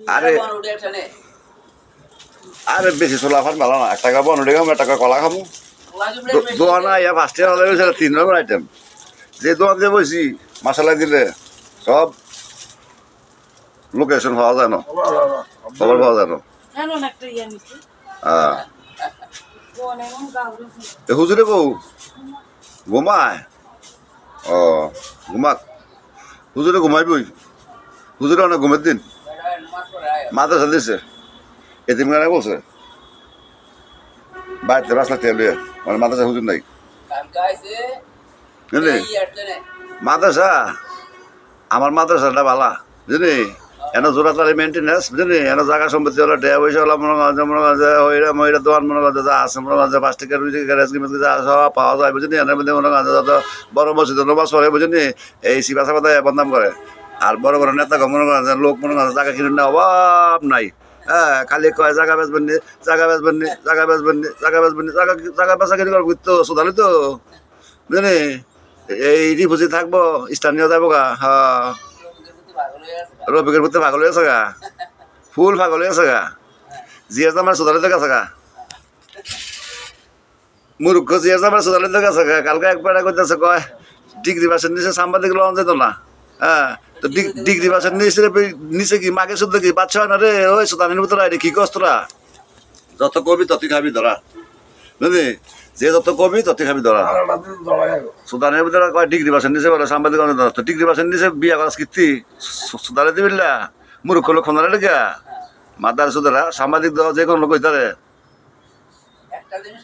আরে আরে বেশি চোলা ফান ভালো না এক টাকা বনডি খাব এক টাকা কলা খাব দোয়ানা ইয়া ফার্স্ট ইয়ার হলে হয়েছে তিন নম্বর আইটেম যে দোয়ান দিয়ে বসি মশলা দিলে সব লোকেশন পাওয়া যায় না। খবর পাওয়া না। নিছি। হ্যাঁ। এ হুজুরে বউ ঘুমায়? ও ঘুমাক। হুজুরে ঘুমাইবই। হুজুরে অনেক ঘুমের দিন। মাদ্রাসা দিছে। এতিম গানে বলছে। বাড়িতে পাঁচ লাখ টাকা মানে মাদ্রাসা হুজুর নাই। বুঝলি মাদ্রাসা? আমার মাদ্রাসাটা বালা বুঝলি এনে জোড়া তালে মেনটেন্যান্স বুঝলি এনে জায়গা সম্পত্তি হলো ডেয়া পয়সা হলো, মনে করেন মনে করেন হইরা মহিলা দোকান মনে করেন যা আছে, মনে করেন পাঁচ টাকা রুজি গ্যারেজ কিমেজ যা সব পাওয়া যায়, বুঝলি? এনের মধ্যে মনে যে, যত বড় মসজিদ নমাজ পড়ে বুঝলি? এই শিবাসা কথা বদনাম করে? আর বড় বড় নেতা মনে করেন লোক মনে করেন জায়গা কিনে নেওয়া অভাব নাই। হ্যাঁ খালি কয়, জায়গা বেচবেন নি, জায়গা বেচবেন নি, জায়গা বেচবেন নি, জায়গা বেচবেন নি, জায়গা জায়গা বেচা কিনে করব তো সোধালি তো? বুঝলি? এই রিফুজি থাকব, স্থানীয় যাব গা হ্যাঁ রফিকের প্রতি পাগল হয়েছে গা। ফুল পাগল হয়েছে গা। জিয়ার জামার সোদালিতে গেছে গা। মূর্খ জিয়ার জামার সোদালিতে গেছে গা। কালকে একবার করতেছে, কয়, ডিগ্রি পাশের নিচে সাংবাদিক লওয়া যেত না। হ্যাঁ তো ডিগ- ডিগ্রি পাশের নিচে নিচে কি মাকে শুদ্ধ কি? বাচ্চা হয় না রে? ওই সোদানির ভিতরে আইরে কি তোরা? যত কবি ততই খাবি ধরা। বুঝলি? যে যত কবি ততই খাবি ধরা। সুদানের ভিতরে কয়? ডিগ্রি পাশের নিচে বলে সাংবাদিক তো ডিগ্রি পাশের নিচে বিয়া করা কীর্তি সুদারে দিবিল্লা মূর্খ লোক খোঁজারে লেগে। মাদার সুদারা সাংবাদিক দেওয়া যে কোনো লোক হইতারে। একটা জিনিস